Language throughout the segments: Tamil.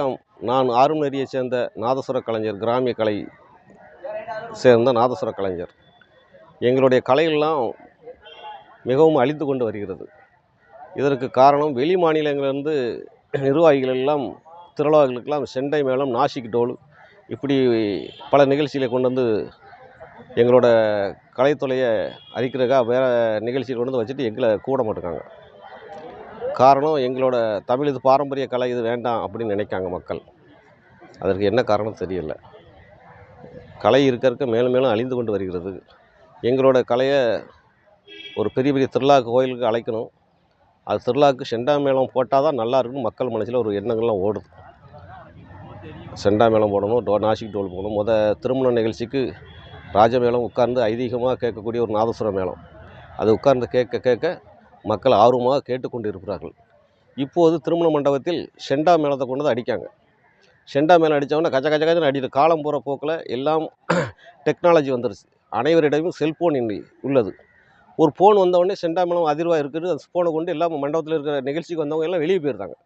வணக்கம். நான் ஆறுநெறியை சேர்ந்த நாதசுர கலைஞர் கிராமிய கலை சேர்ந்த நாதசுர கலைஞர். எங்களுடைய கலையெல்லாம் மிகவும் அழிந்து கொண்டு வருகிறது. இதற்கு காரணம் வெளி மாநிலங்களிலிருந்து நிர்வாகிகள் எல்லாம் திருவிழாக்களுக்கெல்லாம் செண்டை மேளம் நாசிக் டோல் இப்படி பல நிகழ்ச்சிகளை கொண்டு வந்து எங்களோட கலைத்துறையை அழிக்கிறதுக்காக வேறு நிகழ்ச்சிகள் கொண்டு வந்து வச்சுட்டு எங்களை கூட மாட்டுக்காங்க காரணம் எங்களோட தமிழ் இது பாரம்பரிய கலை இது வேண்டாம் அப்படின்னு நினைக்காங்க மக்கள். அதற்கு என்ன காரணம் தெரியல. கலை இருக்க இருக்க மேலும் மேலும் அழிந்து கொண்டு வருகிறது. எங்களோட கலையை ஒரு பெரிய பெரிய திருவிழா கோயிலுக்கு அழைக்கணும். அது திருவிழாவுக்கு செண்டாமேளம் போட்டால் தான் நல்லா இருக்குன்னு மக்கள் மனசில் ஒரு எண்ணங்கள்லாம் ஓடுது. செண்டா மேளம் போடணும் டோ நாசிக் டோல் போடணும். முத திருமண நிகழ்ச்சிக்கு ராஜமேளம் உட்கார்ந்து ஐதீகமாக கேட்கக்கூடிய ஒரு நாதசுர மேளம். அது உட்கார்ந்து கேட்க கேட்க மக்கள் ஆர்வமாக கேட்டுக்கொண்டிருக்கிறார்கள். இப்போது திருமண மண்டபத்தில் செண்டா மேளத்தை கொண்டு வந்து அடிக்காங்க. செண்டா மேளம் அடித்தவொடனே கச்ச கச்ச கச்சன்னு அடிக்கிற காலம் போகிற போக்கில் எல்லாம் டெக்னாலஜி வந்துருச்சு. அனைவரிடமும் செல்ஃபோன் இன்னி உள்ளது. ஒரு ஃபோன் வந்தவொடனே செண்டா மேளம் அதிர்வாக இருக்குது. அந்த ஃபோனை கொண்டு எல்லாம் மண்டபத்தில் இருக்கிற நிகழ்ச்சிக்கு வந்தவங்க எல்லாம் வெளியே போயிருந்தாங்க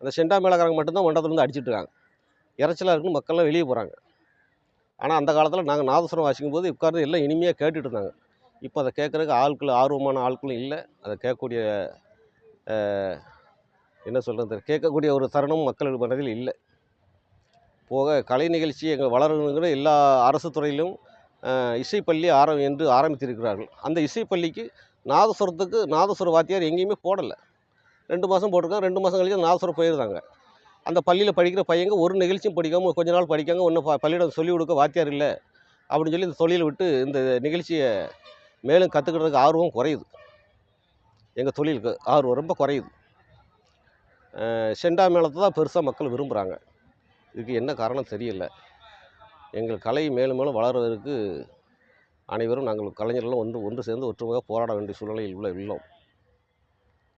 அந்த செண்டா மேளக்காரங்க மட்டும்தான் மண்டபத்தில் வந்து அடிச்சிட்டு இருக்காங்க. இறைச்சலாக இருக்குன்னு மக்கள்லாம் வெளியே போகிறாங்க ஆனால் அந்த காலத்தில் நாங்கள் நாதஸ்வரம் வாசிக்கும் போது உட்கார்ந்து எல்லாம் இனிமையாக கேட்டுட்டு இருந்தாங்க. இப்போ அதை கேட்குறதுக்கு ஆட்கள் ஆர்வமான ஆட்களும் இல்லை. அதை கேட்கக்கூடிய என்ன சொல்கிறது கேட்கக்கூடிய ஒரு தருணம் மக்கள் மனதில் இல்லை. போக கலை நிகழ்ச்சி எங்கள் வளரணுங்கிற எல்லா அரசு துறையிலும் இசைப்பள்ளி ஆரம் என்று ஆரம்பித்திருக்கிறார்கள். அந்த இசைப்பள்ளிக்கு நாதஸ்வரத்துக்கு நாதஸ்வர வாத்தியார் எங்கேயுமே போடலை. ரெண்டு மாதம் போட்டிருக்காங்க ரெண்டு மாதம் கழிச்சு நாதஸ்வரம் போயிருந்தாங்க. அந்த பள்ளியில் படிக்கிற பையங்க ஒரு நிகழ்ச்சியும் படிக்காமல் கொஞ்ச நாள் படிக்காங்க ஒன்றும் பள்ளியிடம் சொல்லிக் கொடுக்க வாத்தியார் இல்லை. அப்படின்னு சொல்லி இந்த தொழிலை விட்டு இந்த நிகழ்ச்சியை மேலும் கற்றுக்கிறதுக்கு ஆர்வம் குறையுது. எங்கள் தொழிலுக்கு ஆர்வம் ரொம்ப குறையுது. செண்டா மேளத்தை தான் பெருசாக மக்கள் விரும்புகிறாங்க இதுக்கு என்ன காரணம் தெரியல. எங்கள் கலை மேலும் மேலும் வளர்வதற்கு அனைவரும் நாங்கள் கலைஞர்களும் ஒன்று ஒன்று சேர்ந்து ஒற்றுமையாக போராட வேண்டிய சூழ்நிலையில் உள்ள உள்ளோம்.